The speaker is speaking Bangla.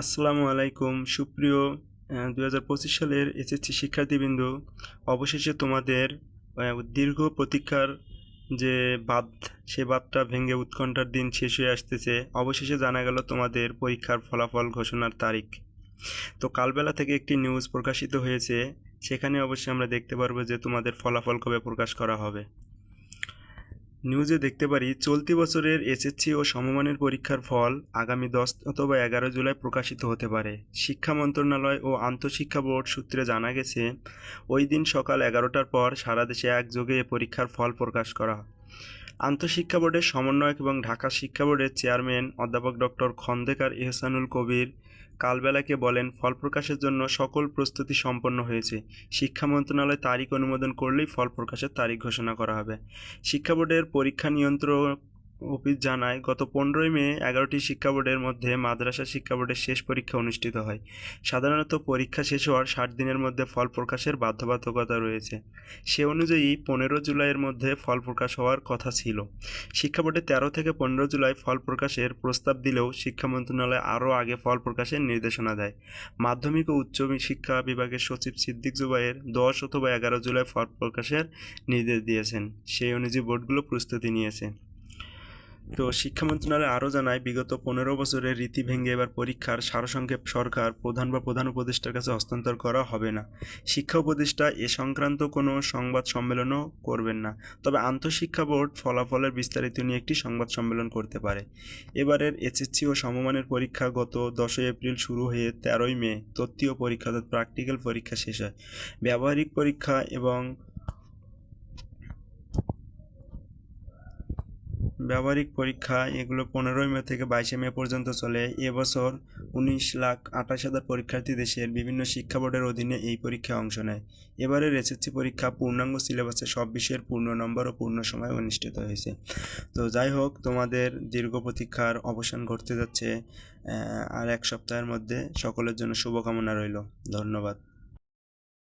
আসসালামু আলাইকুম, সুপ্রিয় দু হাজার পঁচিশ সালের এসএসসি শিক্ষার্থীবৃন্দ। অবশেষে তোমাদের দীর্ঘ প্রতীক্ষার যে বাদ সে বাঁধটা ভেঙে উৎকণ্ঠার দিন শেষ হয়ে আসতেছে। অবশেষে জানা গেল তোমাদের পরীক্ষার ফলাফল, ঘোষণার তারিখ। তো কালবেলা থেকে একটি নিউজ প্রকাশিত হয়েছে। সেখানে অবশ্যই আমরা দেখতে পারব যে তোমাদের ফলাফল কবে প্রকাশ করা হবে। নিউজে দেখতে পারি, চলতি বছরের এসএসসি ও সমমানের পরীক্ষার ফল আগামী দশ অথবা এগারো জুলাই প্রকাশিত হতে পারে শিক্ষা মন্ত্রণালয় ও আন্তঃশিক্ষা বোর্ড সূত্রে জানা গেছে, ওই দিন সকাল এগারোটার পর সারা দেশে একযোগে পরীক্ষার ফল প্রকাশ করা। আন্তঃশিক্ষা বোর্ডের সমন্বয়ক এবং ঢাকা শিক্ষা বোর্ডের চেয়ারম্যান অধ্যাপক ডক্টর খন্দেকার এহসানুল কবির কালবেলাকে বলেন, ফল প্রকাশের জন্য সকল প্রস্তুতি সম্পন্ন হয়েছে। শিক্ষা মন্ত্রণালয় তারিখ অনুমোদন করলেই ফল প্রকাশের তারিখ ঘোষণা করা হবে। শিক্ষা বোর্ডের পরীক্ষা নিয়ন্ত্রক অফিস জানায়, গত পনেরোই মে এগারোটি শিক্ষা বোর্ডের মধ্যে মাদ্রাসা শিক্ষা বোর্ডের শেষ পরীক্ষা অনুষ্ঠিত হয়। সাধারণত পরীক্ষা শেষ হওয়ার ষাট দিনের মধ্যে ফল প্রকাশের বাধ্যবাধকতা রয়েছে। সে অনুযায়ী পনেরো জুলাইয়ের মধ্যে ফল প্রকাশ হওয়ার কথা ছিল। শিক্ষা বোর্ডে তেরো থেকে পনেরো জুলাই ফল প্রকাশের প্রস্তাব দিলেও শিক্ষা মন্ত্রণালয় আরও আগে ফল প্রকাশের নির্দেশনা দেয়। মাধ্যমিক ও উচ্চ শিক্ষা বিভাগের সচিব সিদ্দিক জুবাইয়ের দশ অথবা এগারো জুলাই ফল প্রকাশের নির্দেশ দিয়েছেন। সেই অনুযায়ী বোর্ডগুলো প্রস্তুতি নিয়েছে। তো শিক্ষা মন্ত্রণালয় আরও জানায়, বিগত পনেরো বছরের রীতি ভেঙে এবার পরীক্ষার সারসংক্ষেপ সরকার প্রধান বা প্রধান উপদেষ্টার কাছে হস্তান্তর করা হবে না। শিক্ষা উপদেষ্টা এ সংক্রান্ত কোনো সংবাদ সম্মেলনও করবেন না। তবে আন্তঃশিক্ষা বোর্ড ফলাফলের বিস্তারিত নিয়ে একটি সংবাদ সম্মেলন করতে পারে। এবারের এসএসসি ও সমমানের পরীক্ষা গত দশই এপ্রিল শুরু হয়ে তেরোই মে, তত্ত্বীয় পরীক্ষা অর্থাৎ প্র্যাকটিক্যাল পরীক্ষা শেষ হয়। ব্যবহারিক পরীক্ষা এবং ব্যবহারিক পরীক্ষা এগুলো পনেরোই মে থেকে বাইশে মে পর্যন্ত চলে। এবছর উনিশ লাখ আঠাশ হাজার পরীক্ষার্থী দেশের বিভিন্ন শিক্ষা বোর্ডের অধীনে এই পরীক্ষায় অংশ নেয়। এবারের এসএসসি পরীক্ষা পূর্ণাঙ্গ সিলেবাসে সব বিষয়ের পূর্ণ নম্বর ও পূর্ণ সময় অনুষ্ঠিত হয়েছে। তো যাই হোক, তোমাদের দীর্ঘ প্রতীক্ষার অবসান ঘটতে যাচ্ছে আর এক সপ্তাহের মধ্যে সকলের জন্য শুভকামনা রইল। ধন্যবাদ।